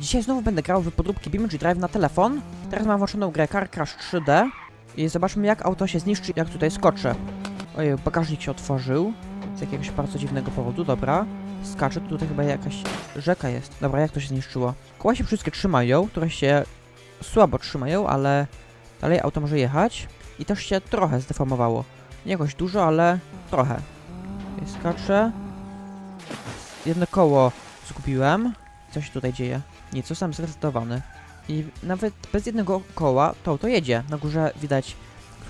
Dzisiaj znowu będę grał w podróbki BeamNG Drive na telefon. Teraz mam włączoną grę Car Crash 3D. I zobaczmy jak auto się zniszczy, jak tutaj skoczę. Ojej, bagażnik się otworzył. Z jakiegoś bardzo dziwnego powodu, dobra. Skaczę, tutaj chyba jakaś rzeka jest. Dobra, jak to się zniszczyło? Koła się wszystkie trzymają, które się słabo trzymają, ale dalej auto może jechać. I też się trochę zdeformowało. Nie jakoś dużo, ale trochę. Tutaj skaczę. Jedno koło zgubiłem. Co się tutaj dzieje? Nic, zostałem zresetowany. I nawet bez jednego koła to auto jedzie. Na górze widać,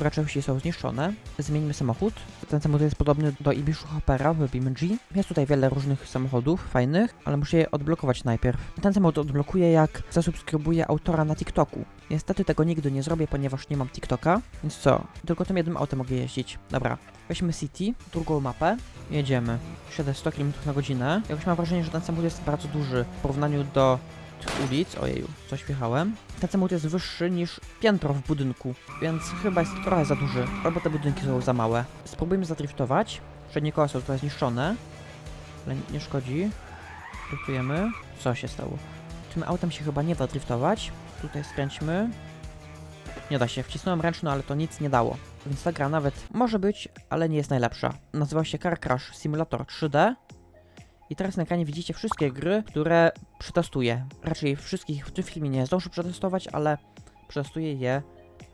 które części są zniszczone. Zmieńmy samochód. Ten samochód jest podobny do Ibiszu Hoppera w BeamNG. Jest tutaj wiele różnych samochodów fajnych, ale muszę je odblokować najpierw. Ten samochód odblokuję jak zasubskrybuję autora na TikToku. Niestety tego nigdy nie zrobię, ponieważ nie mam TikToka. Więc co? Tylko tym jednym autem mogę jeździć. Dobra. Weźmy City, drugą mapę. Jedziemy. Siadę 100 km na godzinę. Jakoś mam wrażenie, że ten samochód jest bardzo duży w porównaniu do ulic. Ojeju, coś wjechałem. Ten samochód jest wyższy niż piętro w budynku, więc chyba jest trochę za duży. Albo te budynki są za małe. Spróbujmy zadriftować. Przednie koła są tutaj zniszczone. Ale nie szkodzi. Driftujemy. Co się stało? Tym autem się chyba nie da driftować. Tutaj skręćmy. Nie da się. Wcisnąłem ręczno, ale to nic nie dało. Więc ta gra nawet może być, ale nie jest najlepsza. Nazywa się Car Crash Simulator 3D. I teraz na ekranie widzicie wszystkie gry, które przetestuję. Raczej wszystkich w tym filmie nie zdążę przetestować, ale przetestuję je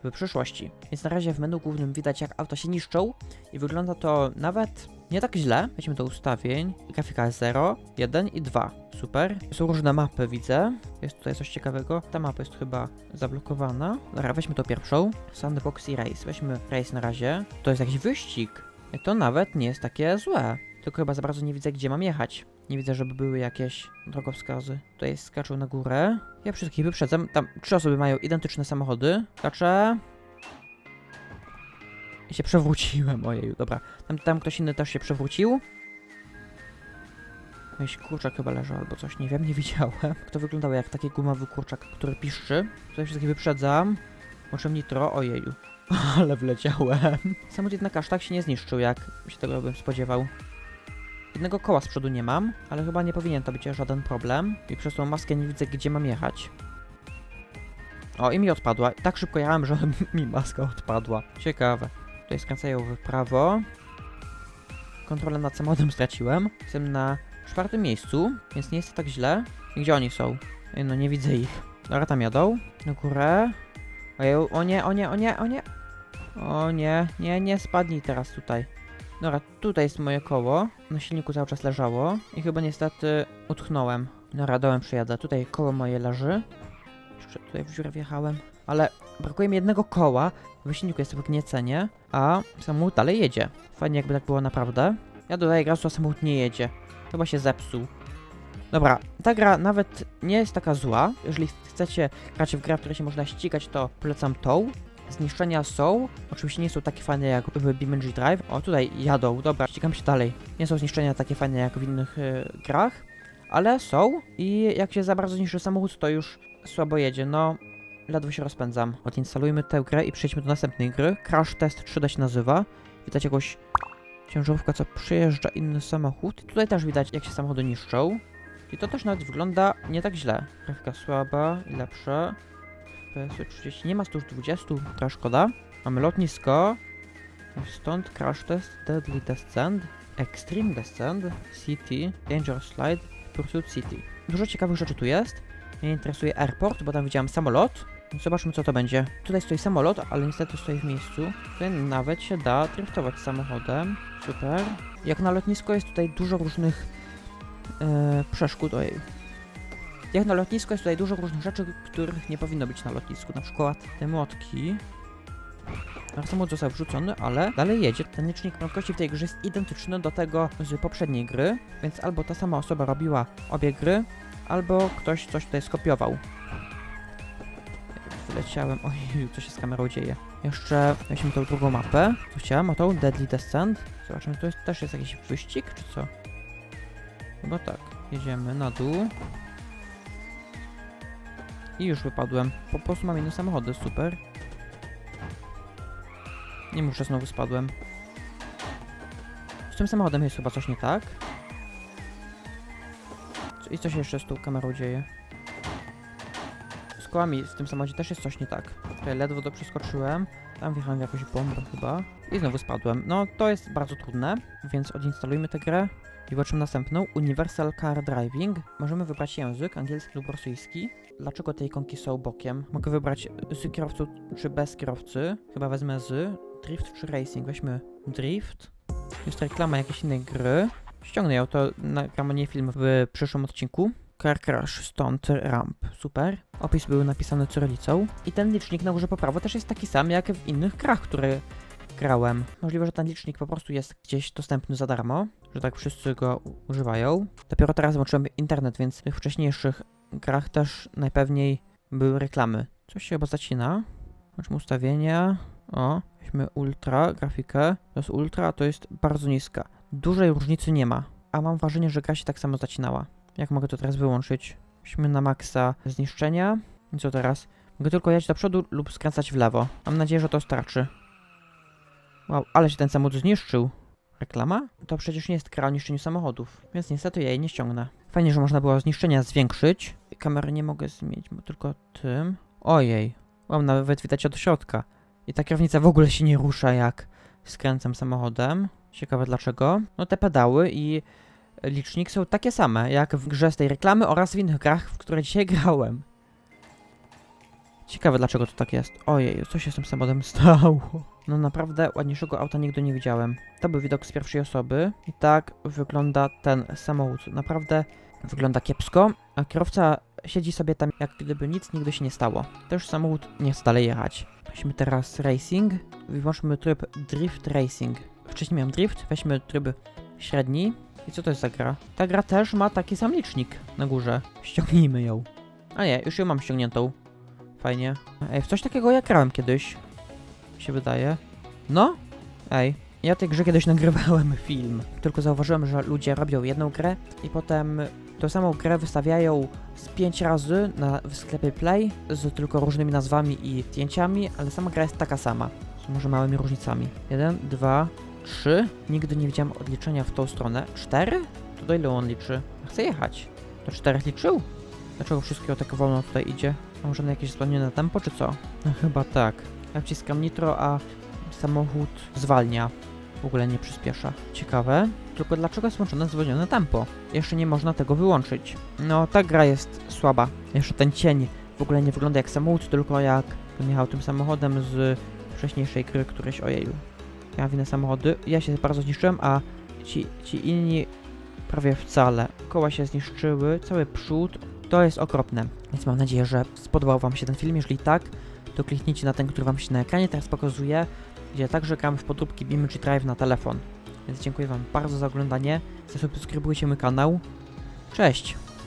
w przyszłości. Więc na razie w menu głównym widać jak auta się niszczą i wygląda to nawet nie tak źle. Weźmy do ustawień. Grafika jest 0, 1 i 2. Super. Są różne mapy, widzę. Jest tutaj coś ciekawego. Ta mapa jest chyba zablokowana. Dobra, weźmy to pierwszą. Sandbox i Race. Weźmy Race na razie. To jest jakiś wyścig. To nawet nie jest takie złe. Tylko chyba za bardzo nie widzę, gdzie mam jechać. Nie widzę, żeby były jakieś drogowskazy. Tutaj skaczą na górę. Ja wszystkich wyprzedzam. Tam trzy osoby mają identyczne samochody. Skaczę. I się przewróciłem, ojeju, dobra. Tam, tam ktoś inny też się przewrócił. Jakiś kurczak chyba leżał albo coś, nie wiem, nie widziałem. To wyglądało jak taki gumowy kurczak, który piszczy. Tutaj wszystkich wyprzedzam. Moczem nitro, ojeju. Ale wleciałem. Samochód jednak aż tak się nie zniszczył, jak się tego bym spodziewał. Jednego koła z przodu nie mam, ale chyba nie powinien to być żaden problem. I przez tą maskę nie widzę, gdzie mam jechać. O, i mi odpadła. Tak szybko jechałem, że mi maska odpadła. Ciekawe. Tutaj skręcają w prawo. Kontrolę nad samochodem straciłem. Jestem na czwartym miejscu, więc nie jest to tak źle. I gdzie oni są? Ej, No nie widzę ich. Dobra, tam jadą. Na górę. Ojeju, o nie, o nie, o nie, o nie. O nie, nie, nie spadnij teraz tutaj. Dobra, tutaj jest moje koło. Na silniku cały czas leżało. I chyba niestety utknąłem. Dobra, dołem przyjadę. Tutaj koło moje leży. Jeszcze tutaj w dziurę wjechałem. Ale brakuje mi jednego koła. W silniku jest wgniecenie. A samochód dalej jedzie. Fajnie jakby tak było naprawdę. Ja dodaję gazu, a samochód nie jedzie. Chyba się zepsuł. Dobra, ta gra nawet nie jest taka zła. Jeżeli chcecie grać w grę, w której się można ścigać, to polecam tą. Zniszczenia są. Oczywiście nie są takie fajne jak w BeamNG Drive. O, tutaj jadą. Dobra, ścigam się dalej. Nie są zniszczenia takie fajne jak w innych y, grach, ale są. I jak się za bardzo zniszczy samochód, to już słabo jedzie. No, ledwo się rozpędzam. Odinstalujmy tę grę i przejdźmy do następnej gry. Crash Test 3D się nazywa. Widać jakąś ciężarówkę, co przejeżdża inny samochód. Tutaj też widać, jak się samochody niszczą. I to też nawet wygląda nie tak źle. Grafika słaba i lepsza. FPS 30, nie ma 120, trochę szkoda. Mamy lotnisko. Stąd Crash Test, Deadly Descent, Extreme Descent, City, Danger Slide, Pursuit City. Dużo ciekawych rzeczy tu jest. Mnie interesuje airport, bo tam widziałem samolot. Zobaczmy co to będzie. Tutaj stoi samolot, ale niestety stoi w miejscu. Tutaj nawet się da driftować samochodem. Super. Jak na lotnisko jest tutaj dużo różnych e, przeszkód. Ojej. Jak na lotnisko jest tutaj dużo różnych rzeczy, których nie powinno być na lotnisku. Na przykład te młotki. Samochód został wrzucony, ale dalej jedzie. Ten licznik prędkości w tej grze jest identyczny do tego z poprzedniej gry, więc albo ta sama osoba robiła obie gry, albo ktoś coś tutaj skopiował. Wyleciałem. Oj, co się z kamerą dzieje. Jeszcze weźmy tą drugą mapę. Co chciałem? O tą Deadly Descent. Zobaczymy, to jest, też jest jakiś wyścig, czy co? Chyba tak. Jedziemy na dół. I już wypadłem. Po prostu mam inne samochody, super. Nie muszę, znowu spadłem. Z tym samochodem jest chyba coś nie tak. I co się jeszcze z tą kamerą dzieje? z kołami w tym samochodzie też jest coś nie tak. Tutaj ledwo to przeskoczyłem. Tam wjechałem w jakąś bombę chyba. I znowu spadłem. No, to jest bardzo trudne, więc odinstalujmy tę grę. I zobaczymy następną. Universal Car Driving. Możemy wybrać język, angielski lub rosyjski. Dlaczego te ikonki są bokiem? Mogę wybrać z kierowcą czy bez kierowcy. Chyba wezmę z. Drift czy racing? Weźmy drift. Jest reklama jakiejś innej gry. Ściągnę ją, to nagram o niej film w przyszłym odcinku. Car Crash, stąd ramp. Super. Opis był napisany cyrylicą. I ten licznik na górze po prawo też jest taki sam jak w innych grach, które grałem. Możliwe, że ten licznik po prostu jest gdzieś dostępny za darmo, że tak wszyscy go używają. Dopiero teraz włączyłem internet, więc w tych wcześniejszych grach też najpewniej były reklamy. Coś się chyba zacina. Zobaczmy ustawienia. O, weźmy ultra, grafikę. To jest ultra, a to jest bardzo niska. Dużej różnicy nie ma. A mam wrażenie, że gra się tak samo zacinała. Jak mogę to teraz wyłączyć? Weźmy na maksa zniszczenia. I co teraz? Mogę tylko jechać do przodu lub skręcać w lewo. Mam nadzieję, że to starczy. Wow, ale się ten samochód zniszczył. Reklama? To przecież nie jest gra o niszczeniu samochodów, więc niestety ja jej nie ściągnę. Fajnie, że można było zniszczenia zwiększyć. Kamery nie mogę zmienić, bo tylko tym. Ojej. Wow, nawet widać od środka. I ta kierownica w ogóle się nie rusza, jak skręcam samochodem. Ciekawe dlaczego. No te pedały i licznik są takie same, jak w grze z tej reklamy oraz w innych grach, w które dzisiaj grałem. Ciekawe dlaczego to tak jest. Ojej, co się z tym samochodem stało? No naprawdę ładniejszego auta nigdy nie widziałem. To był widok z pierwszej osoby i tak wygląda ten samochód. Naprawdę wygląda kiepsko, a kierowca siedzi sobie tam jak gdyby nic nigdy się nie stało. Też samochód nie chce dalej jechać. Weźmy teraz racing i włączmy tryb drift racing. Wcześniej miałem drift, weźmy tryb średni. I co to jest za gra? Ta gra też ma taki sam licznik na górze. Ściągnijmy ją. A nie, już ją mam ściągniętą. Fajnie. Ej, w coś takiego ja grałem kiedyś. Mi się wydaje. No? Ej, ja tej grze kiedyś nagrywałem film. Tylko zauważyłem, że ludzie robią jedną grę i potem tą samą grę wystawiają z pięć razy na, w sklepie Play z tylko różnymi nazwami i zdjęciami, ale sama gra jest taka sama. Z może małymi różnicami. Jeden, dwa, trzy. Nigdy nie widziałem odliczenia w tą stronę. Cztery? To do ile on liczy? Chcę jechać. To czterech liczył? Dlaczego wszystkiego tak wolno tutaj idzie? A może na jakieś zwolnione tempo, czy co? No chyba tak. Ja wciskam nitro, a samochód zwalnia. W ogóle nie przyspiesza. Ciekawe. Tylko dlaczego jest włączone zwolnione tempo? Jeszcze nie można tego wyłączyć. No, ta gra jest słaba. Jeszcze ten cień w ogóle nie wygląda jak samochód, tylko jak bym jechał tym samochodem z wcześniejszej gry któreś ojeju. Ja inne samochody. Ja się bardzo zniszczyłem, a ci, ci inni prawie wcale. Koła się zniszczyły, cały przód. To jest okropne. Więc mam nadzieję, że spodobał Wam się ten film. Jeżeli tak, to kliknijcie na ten, który Wam się na ekranie teraz pokazuje, gdzie także gram w podróbki BeamNG Drive na telefon. Więc dziękuję Wam bardzo za oglądanie. Zasubskrybujcie mój kanał. Cześć!